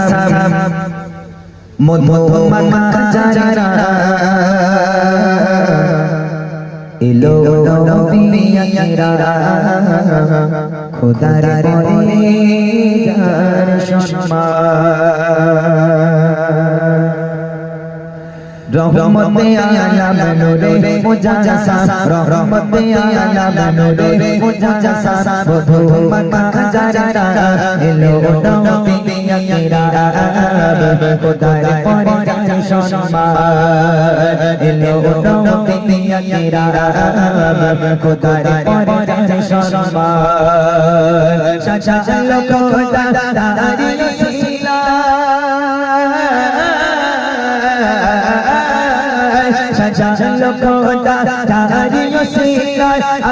সাম মধু মাখা যারা এলো খোদার পরে যার সম্মান রহমতে আলাম নূরে মুজাসসা রহমতে আলাম নূরে মুজাসসা বধু মাখা যারা এলো নবী কিরা খোদার পরে যার সম্মান এলো নবী কিরা খোদার পরে যার সম্মান সাজা লোক খোদা দাঁড়িয়ে সিলা সাজালো ওসিলায়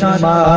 সম্মান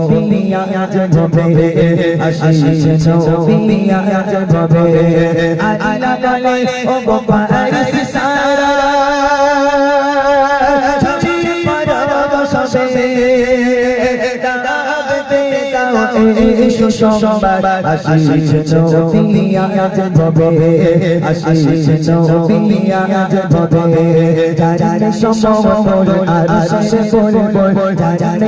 নবিয়া আজ ভবে আসিছে নবিয়া আজ ভবে আল্লাহ বলে সারা। সোমবার আসিছে নবিয়া ভবে আসিছে নবিয়া ভবে যারা সম্ভব আর শেষে বল বল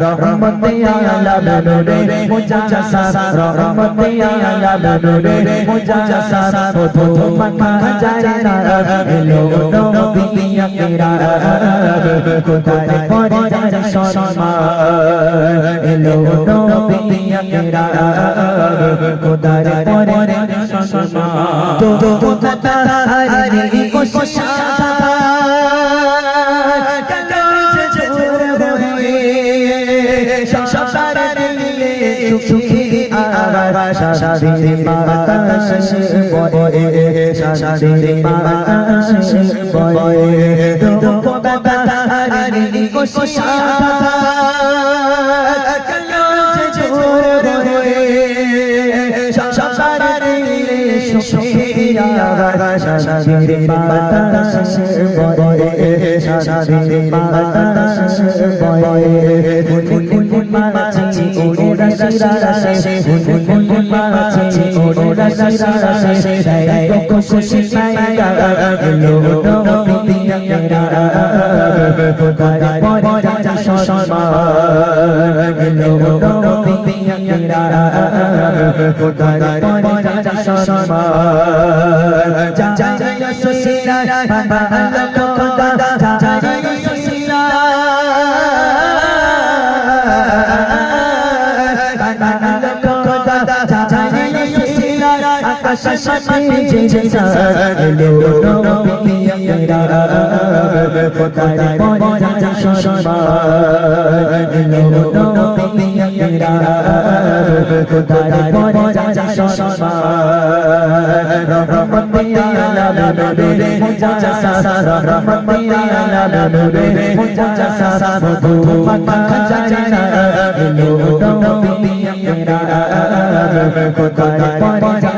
রহমতে আলাম নূরে মুজাসসা রহমতে আলাম নূরে মুজাসসা বধু মাখা যারা এলো নবী কেরা খোদার পরে যার সম্মান এলো নবী কেরা শাদি মাতা বয়ে শাদি মাতা বয়ে দুঃখ বাবা কোশা শাদি মাতা বয়ে শাদি মাতা বয়ে ফুল ফুল মাছি ওরা শিরাশে ফুল ফুল ওরা শিরাশে দুঃখ খুশি মাইকা এলো নবী কেরা খোদার পরে যা সম্মান এলো নবী কেরা খোদার পরে যা সম্মান যা যা সুসিরা ভালো খোদা যা যা সম্মান এলো নবী আকরাম খোদার পরে যা সম্মান রহমতে আলাম নূরে মুজাসসা রহমতে আলাম নূরে মুজাসসা মধু মাখা জানা এলো নবী আকরাম খোদার পরে যা